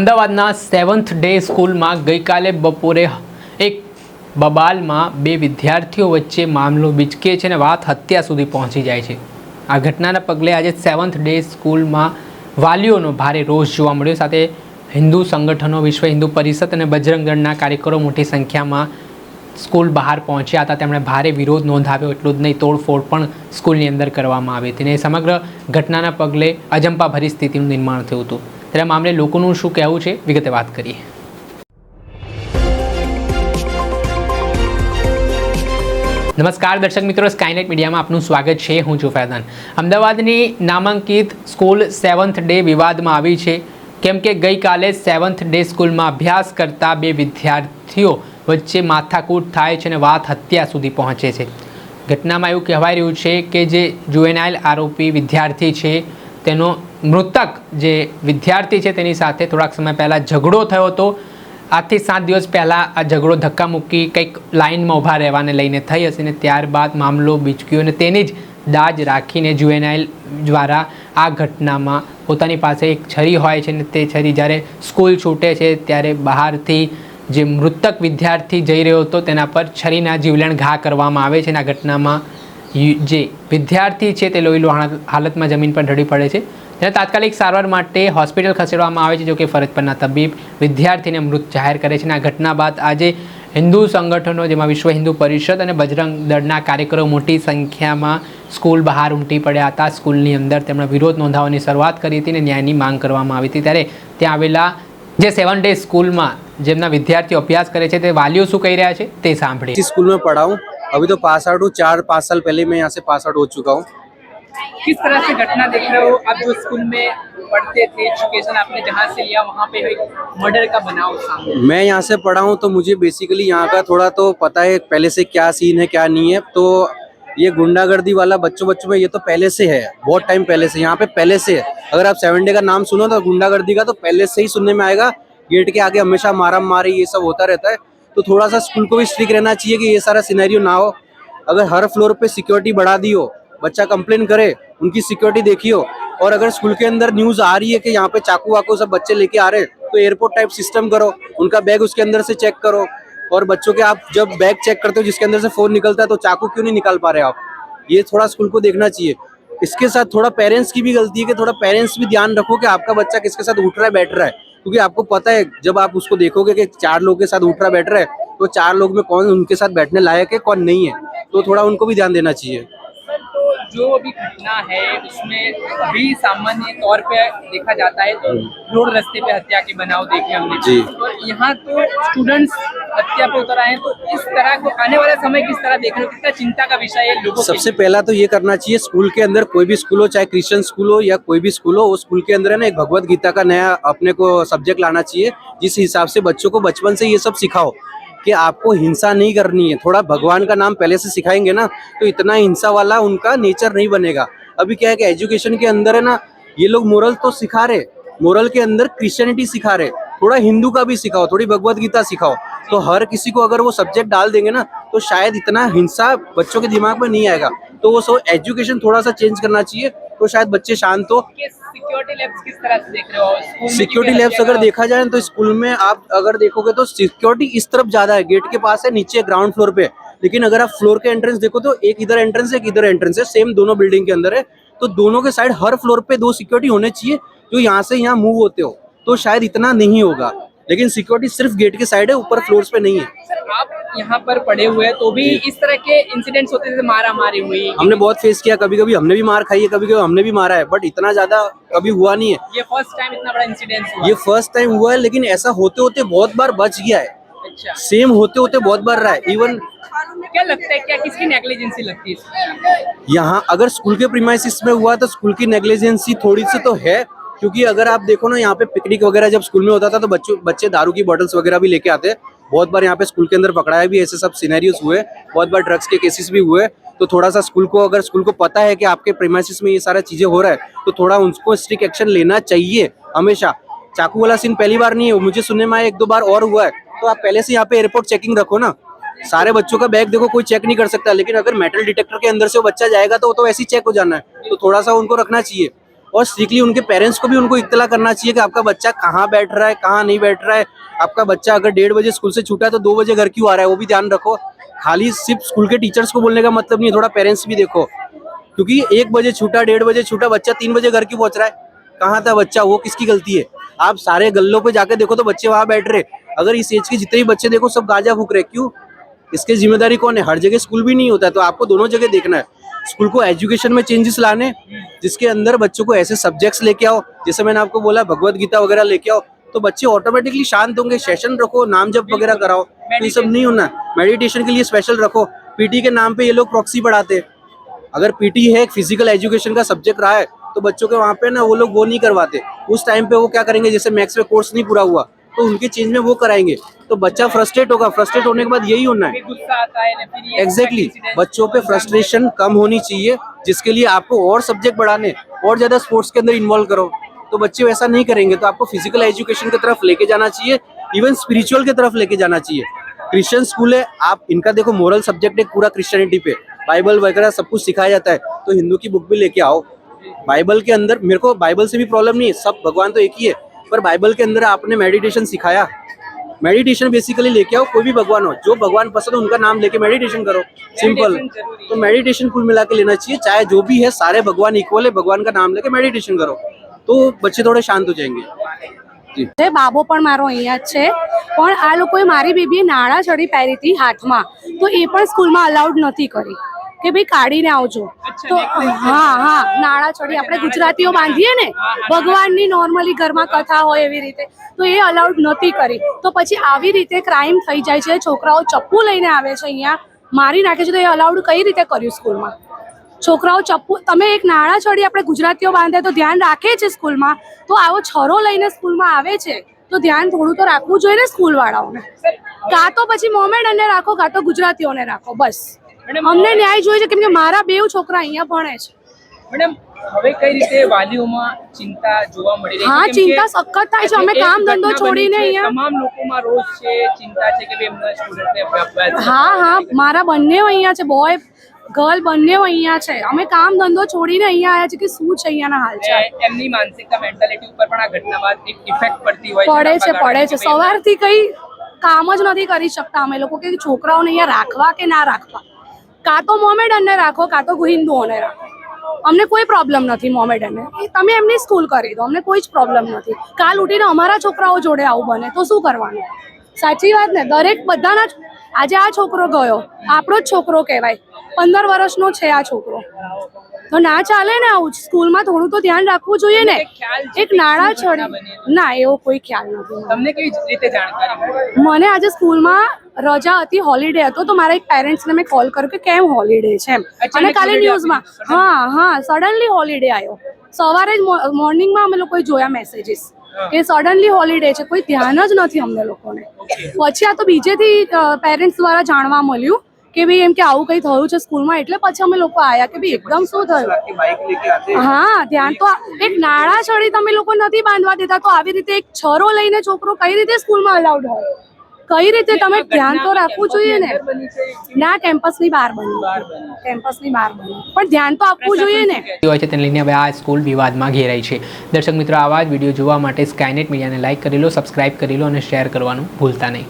અમદાવાદના seventh day સ્કૂલમાં ગઈકાલે બપોરે એક બબાલમાં બે વિદ્યાર્થીઓ વચ્ચે મામલો બીચકે છે અને વાત હત્યા સુધી પહોંચી જાય છે. આ ઘટનાના પગલે આજે સેવન્થ ડે સ્કૂલમાં વાલીઓનો ભારે રોષ જોવા મળ્યો. સાથે હિન્દુ સંગઠનો, વિશ્વ હિન્દુ પરિષદ અને બજરંગ દળના કાર્યકરો મોટી સંખ્યામાં સ્કૂલ બહાર પહોંચ્યા હતા. તેમણે ભારે વિરોધ નોંધાવ્યો. એટલું જ નહીં, તોડફોડ પણ સ્કૂલની અંદર કરવામાં આવી હતી. અને સમગ્ર ઘટનાના પગલે અજંપાભરી સ્થિતિનું નિર્માણ થયું હતું. ત્યારે મામલે લોકોનું શું કહેવું છે? વિગતે વાત કરીએ. નમસ્કાર દર્શક મિત્રો સ્કાયનેટ મીડિયામાં આપનું સ્વાગત છે. હું છું અમદાવાદની નામાંકિત સ્કૂલ સેવન્થ ડે વિવાદમાં આવી છે. કેમ કે ગઈકાલે સેવન્થ ડે સ્કૂલમાં અભ્યાસ કરતા બે વિદ્યાર્થીઓ વચ્ચે માથાકૂટ થાય છે અને વાત હત્યા સુધી પહોંચે છે. ઘટનામાં એવું કહેવાઈ રહ્યું છે કે જે જુએનાઇલ આરોપી વિદ્યાર્થી છે, તેનો મૃતક જે વિદ્યાર્થી છે તેની સાથે થોડાક સમય પહેલાં ઝઘડો થયો હતો. આજથી સાત દિવસ પહેલાં આ ઝઘડો મૂકી કંઈક લાઇનમાં ઊભા રહેવાને લઈને થઈ હશે ને ત્યારબાદ મામલો બીચક્યો અને તેની જ દાજ રાખીને જુએનાઇલ દ્વારા આ ઘટનામાં પોતાની પાસે એક છરી હોય છે ને તે છરી જ્યારે સ્કૂલ છૂટે છે ત્યારે બહારથી જે મૃતક વિદ્યાર્થી જઈ રહ્યો હતો તેના પર છરીના જીવલેણ ઘા કરવામાં આવે છે અને આ ઘટનામાં જે વિદ્યાર્થી છે તે લોહી હાલતમાં જમીન પર ઢળી પડે છે. તેને તાત્કાલિક સારવાર માટે હોસ્પિટલ ખસેડવામાં આવે છે જો કે ફરજ પરના તબીબ વિદ્યાર્થીને મૃત જાહેર કરે છે અને આ ઘટના બાદ આજે હિન્દુ સંગઠનો જેમાં વિશ્વ હિન્દુ પરિષદ અને બજરંગ દળના કાર્યકરો મોટી સંખ્યામાં સ્કૂલ બહાર ઉમટી પડ્યા હતા સ્કૂલની અંદર તેમણે વિરોધ નોંધાવવાની શરૂઆત કરી હતી અને ન્યાયની માંગ કરવામાં આવી હતી ત્યારે ત્યાં આવેલા જે સેવન ડે સ્કૂલમાં જેમના વિદ્યાર્થીઓ અભ્યાસ કરે છે તે વાલીઓ શું કહી રહ્યા છે તે સાંભળીએ इसी स्कूल में पढ़ा हूँ अभी तो पास आउट हूँ चार पाँच साल पहले मैं यहाँ से पास आउट हो चुका हूँ किस तरह से घटना देख रहे हो? आप जो स्कूल में पढ़ते थे एजुकेशन आपने जहाँ से लिया, वहाँ पे एक मर्डर का बनाव सामने। मैं यहाँ से पढ़ा हूँ तो मुझे बेसिकली यहाँ का थोड़ा तो पता है पहले से क्या सीन है, क्या नहीं है। तो ये गुंडागर्दी वाला बच्चों बच्चों में ये तो पहले से है, बहुत टाइम पहले से, यहाँ पे पहले से है। अगर आप सेवन डे का नाम सुनो तो गुंडागर्दी का तो पहले से ही सुनने में आएगा। गेट के आगे हमेशा मारा मारी ये सब होता रहता है। तो थोड़ा सा स्कूल को भी स्ट्रिक रहना चाहिए कि ये सारा सिनेरियो ना हो। अगर हर फ्लोर पे सिक्योरिटी बढ़ा दी हो बच्चा कंप्लेन करे, उनकी सिक्योरिटी देखियो। और अगर स्कूल के अंदर न्यूज़ आ रही है कि यहाँ पे चाकू वाकू सब बच्चे लेके आ रहे हैं तो एयरपोर्ट टाइप सिस्टम करो, उनका बैग उसके अंदर से चेक करो। और बच्चों के आप जब बैग चेक करते हो, जिसके अंदर से फ़ोन निकलता है तो चाकू क्यों नहीं निकाल पा रहे आप? ये थोड़ा स्कूल को देखना चाहिए। इसके साथ थोड़ा पेरेंट्स की भी गलती है कि थोड़ा पेरेंट्स भी ध्यान रखो कि आपका बच्चा किसके साथ उठ रहा है, बैठ रहा है। क्योंकि आपको पता है, जब आप उसको देखोगे कि चार लोग के साथ उठ रहा बैठ रहा है तो चार लोग में कौन उनके साथ बैठने लायक है, कौन नहीं है। तो थोड़ा उनको भी ध्यान देना चाहिए। जो अभी घटना है उसमें अभी सामान्य तौर पे देखा जाता है तो रोड रास्ते पे हत्या के बनाव देखे हमने। जी। और यहाँ तो स्टूडेंट्स हत्या पे उतर आए तो इस तरह को आने वाला समय किस तरह देख रहे हो कितना चिंता का विषय है लोगों सबसे पहला तो ये करना चाहिए स्कूल के अंदर कोई भी स्कूल हो चाहे क्रिश्चियन स्कूल हो या कोई भी स्कूल हो वो स्कूल के अंदर है ना एक भगवत गीता का नया अपने को सब्जेक्ट लाना चाहिए जिस हिसाब से बच्चों को बचपन से ये सब सिखाओ। कि आपको हिंसा नहीं करनी है। थोड़ा भगवान का नाम पहले से सिखाएँगे ना तो इतना हिंसा वाला उनका नेचर नहीं बनेगा। अभी क्या है कि एजुकेशन के अंदर है ना, ये लोग मोरल तो सिखा रहे। मोरल के अंदर क्रिश्चियनिटी सिखा रहे। थोड़ा हिंदू का भी सिखाओ, थोड़ी भगवत गीता सिखाओ। तो हर किसी को अगर वो सब्जेक्ट डाल देंगे ना तो शायद इतना हिंसा बच्चों के दिमाग में नहीं आएगा। तो वो सो एजुकेशन थोड़ा सा चेंज करना चाहिए। तो शायद बच्चे शांत हो। सिक्योरिटी लैब्स किस तरह से देख रहे हो? सिक्योरिटी लैब्स अगर देखा जाए तो स्कूल में आप अगर देखोगे तो सिक्योरिटी इस तरफ़ ज़्यादा है। गेट के पास है नीचे ग्राउंड फ्लोर पे। लेकिन अगर आप फ्लोर के एंट्रेंस देखो तो एक इधर एंट्रेंस एक इधर एंट्रेंस है। सेम दोनों बिल्डिंग के अंदर है। तो दोनों के साइड हर फ्लोर पे दो सिक्योरिटी होने चाहिए जो यहाँ से यहाँ मूव होते हो। तो शायद इतना नहीं होगा। लेकिन सिक्योरिटी सिर्फ़ गेट के साइड है ऊपर फ्लोर पे नहीं है। सर आप यहाँ पर पढ़े हुए हैं तो भी इस तरह के इंसिडेंट्स होते थे मारा मारी हुई। हमने बहुत फेस किया कभी कभी हमने भी मार खाई है कभी कभी हमने भी मारा है बट इतना ज़्यादा कभी हुआ नहीं है। ये फ़र्स्ट टाइम इतना बड़ा इंसिडेंस हुआ। ये फ़र्स्ट टाइम हुआ है लेकिन ऐसा होते होते बहुत बार बच गया है। अच्छा। सेम होते होते बहुत बार रहा है। इवन क्या लगता है क्या किसकी नेग्लिजेंसी लगती है? यहाँ अगर स्कूल के प्रीमाइसिस में हुआ तो स्कूल की नेग्लिजेंसी थोड़ी सी तो है क्योंकि अगर आप देखो ना, यहाँ पे पिकनिक वगैरह जब स्कूल में होता था तो बच्चों, बच्चे दारू की बॉटल्स वगैरह भी लेके आते। बहुत बार यहाँ पे स्कूल के अंदर पकड़ाया भी, ऐसे सब सिनेरियोस हुए। बहुत बार ड्रग्स के केसेस भी हुए। तो थोड़ा सा स्कूल को, अगर स्कूल को पता है कि आपके प्रीमाइसिस में ये सारा चीज़ें हो रहा है तो थोड़ा उनको स्ट्रिक्ट एक्शन लेना चाहिए, हमेशा। चाकू वाला सीन पहली बार नहीं है मुझे सुनने में एक दो बार और हुआ है। तो आप पहले से यहाँ पे एयरपोर्ट चेकिंग रखो ना। सारे बच्चों का बैग देखो, कोई चेक नहीं कर सकता, लेकिन अगर मेटल डिटेक्टर के अंदर से वो बच्चा जाएगा तो वो तो वैसे ही चेक हो जाना है। तो थोड़ा सा उनको रखना चाहिए। और स्ट्रिक्टली उनके पेरेंट्स को भी उनको इत्तला करना चाहिए कि आपका बच्चा कहाँ बैठ रहा है, कहाँ नहीं बैठ रहा है। आपका बच्चा अगर डेढ़ बजे स्कूल से छूटा है तो दो बजे घर क्यों आ रहा है, वो भी ध्यान रखो। खाली सिर्फ़ स्कूल के टीचर्स को बोलने का मतलब नहीं थोड़ा पेरेंट्स भी देखो। क्योंकि एक बजे छूटा, डेढ़ बजे छूटा, बच्चा तीन बजे घर क्यों पहुँच रहा है? कहाँ था बच्चा? वो किसकी गलती है? आप सारे गल्लों पे जाके देखो तो बच्चे वहाँ बैठ रहे। अगर इस एज के जितने भी बच्चे देखो, सब गाजा फूक रहे क्यों? इसकी ज़िम्मेदारी कौन है? हर जगह स्कूल भी नहीं होता है तो आपको दोनों जगह देखना है। स्कूल को एजुकेशन में चेंजेस लाने जिसके अंदर बच्चों को ऐसे सब्जेक्ट्स लेके आओ जैसे मैंने आपको बोला भगवत गीता वगैरह लेके आओ तो बच्चे ऑटोमेटिकली शांत होंगे सेशन रखो नाम जप वगैरह कराओ तो ये सब नहीं होना। मेडिटेशन के लिए स्पेशल रखो। पीटी के नाम पे ये लोग प्रॉक्सी पढ़ाते हैं। अगर पीटी है एक फ़िज़िकल एजुकेशन का सब्जेक्ट रहा है तो बच्चों के वहाँ पे ना वो लोग वो नहीं करवाते। उस टाइम पे वो क्या करेंगे जैसे मैथ्स में कोर्स नहीं पूरा हुआ तो उनके चेंज में वो कराएँगे। तो बच्चा फ्रस्ट्रेट होगा। फ्रस्ट्रेट होने के बाद यही होना है। एग्जैक्टली incident- बच्चों पे फ्रस्ट्रेशन कम होनी चाहिए, जिसके लिए आपको और सब्जेक्ट बढ़ाने, और ज़्यादा स्पोर्ट्स के अंदर इन्वॉल्व करो। तो बच्चे वैसा नहीं करेंगे। तो आपको फ़िज़िकल एजुकेशन की तरफ़ लेके जाना चाहिए। इवन स्पिरिचुअल की तरफ़ लेके जाना चाहिए। क्रिश्चियन स्कूल है। आप इनका देखो मोरल सब्जेक्ट है पूरा क्रिश्चियनिटी पे। बाइबल वगैरह सब कुछ सिखाया जाता है। तो हिंदू की बुक भी लेके आओ। बाइबल के अंदर मेरे को बाइबल से भी प्रॉब्लम नहीं है। सब भगवान तो एक ही है। पर बाइबल के अंदर आपने मेडिटेशन सिखाया मेडिटेशन बेसिकली लेके आओ कोई भी भगवान हो जो भगवान पसंद हो उनका नाम लेके मेडिटेशन करो सिंपल Meditation जरूरी है। तो मेडिटेशन कुल मिला के लेना चाहिए चाहे जो भी है सारे भगवान इक्वल है भगवान का नाम लेके मेडिटेशन करो तो बच्चे थोड़े शांत हो जाएंगे जी છે બાબો પણ મારો અહીંયા જ છે પણ આ લોકોએ મારી બેબીએ નાળા છડી પહેરી હતી હાથમાં તો એ પણ સ્કૂલમાં અલાઉડ નથી કરી કે ભાઈ કાઢીને આવજો. તો હા હા નાળા છડી આપણે ગુજરાતીઓ બાંધીએ ને ભગવાનની નોર્મલી ઘરમાં કથા હોય એવી રીતે તો એ અલાઉડ નથી કરી. તો પછી આવી રીતે ક્રાઇમ થઈ જાય છે છોકરાઓ ચપ્પુ લઈને આવે છે અહીંયા મારી નાખે છે તો એ અલાઉડ કઈ રીતે કર્યું સ્કૂલમાં? છોકરાઓ ચપ્પુ તમે એક નાળા છડી આપણે ગુજરાતીઓ બાંધે તો ધ્યાન રાખે છે સ્કૂલમાં તો આવો છરો લઈને સ્કૂલમાં આવે છે તો ધ્યાન થોડું તો રાખવું જોઈએ ને સ્કૂલ વાળાઓને કાં તો પછી મોમેડનને રાખો કાં તો ગુજરાતીઓને રાખો બસ. અમને ન્યાય જોઈએ છે કેમ કે મારા બે છોકરા અહીંયા ભણે છે. મેડમ હવે કઈ રીતે વાલીઓમાં ચિંતા જોવા મળી રહી છે? હા, ચિંતા સખત થાય છે. અમે કામ ધંધો છોડીને અહીંયા- તમામ લોકોમાં રોજ છે ચિંતા છે કે ભાઈ એમના સ્ટુડન્ટને હા હા મારા બંને અહીંયા છે બોય ગર્લ બંને અહીંયા છે. અમે કામ ધંધો છોડીને અહીંયા આવ્યા છે કે શું છે અહીંયાના હાલ છે એમની માનસિકતા મેન્ટાલિટી ઉપર પણ આ ઘટના બાદ એક ઇફેક્ટ પડતી હોય પડે છે પડે છે. સવારથી કઈ કામ જ નથી કરી શકતા અમે લોકો કે છોકરાઓને અહીંયા રાખવા કે ના રાખવા? કાં તો મોમેડનને રાખો, કાં તો હિન્દુઓને રાખો. અમને કોઈ પ્રોબ્લેમ નથી મોમેડનને તમે એમની સ્કૂલ કરી દો, અમને કોઈ જ પ્રોબ્લેમ નથી. કાલ ઉઠીને અમારા છોકરાઓ જોડે આવું બને તો શું કરવાનું? સાચી વાત ને? દરેક બધાના જ- આજે આ છોકરો ગયો. આપણો જ છોકરો કહેવાય. પંદર વર્ષનો છે આ છોકરો. તો ના ચાલે ને આવું સ્કૂલમાં થોડું તો ધ્યાન રાખવું જોઈએ ને. એક નાણાં છડી? ના એવો કોઈ ખ્યાલ નથી. તમને કેવી રીતે જાણકારી મને આજે સ્કૂલમાં રજા હતી હોલિડે હતો તો મારા એક પેરેન્ટ્સને મેં કોલ કર્યો કે કેમ હોલિડે છે એમ. અને કાલે ન્યૂઝમાં હા હા સડનલી હોલિડે આવ્યો. સવારે જ મોર્નિંગમાં અમે લોકોએ જોયા મેસેજીસ કે સડનલી હોલિડે છે. કોઈ ધ્યાન જ નથી અમને લોકોને. પછી આ તો બીજેથી પેરેન્ટ્સ દ્વારા જાણવા મળ્યું કે ભાઈ એમ કે આવું કંઈ થયું છે સ્કૂલમાં એટલે પછી અમે લોકો આવ્યા કે ભાઈ એકદમ શું થયું? હા ધ્યાન તો એક નાળા છડી તમે લોકો નથી બાંધવા દેતા તો આવી રીતે એક છરો લઈને છોકરો કઈ રીતે સ્કૂલમાં અલાઉડ હોય? કઈ રીતે તમે ધ્યાન તો રાખવું જોઈએ ને? ના કેમ્પસની બહાર બની. કેમ્પસની બહાર બની. પણ ધ્યાન તો આપવું જોઈએ ને? હોય છે તેને લઈને હવે આ સ્કૂલ વિવાદમાં ઘેરાઈ છે. દર્શક મિત્રો આવા જ વીડિયો જોવા માટે સ્કાયનેટ મીડિયાને લાઇક કરી લો સબસ્ક્રાઇબ કરી લો અને શેર કરવાનું ભૂલતા નહીં.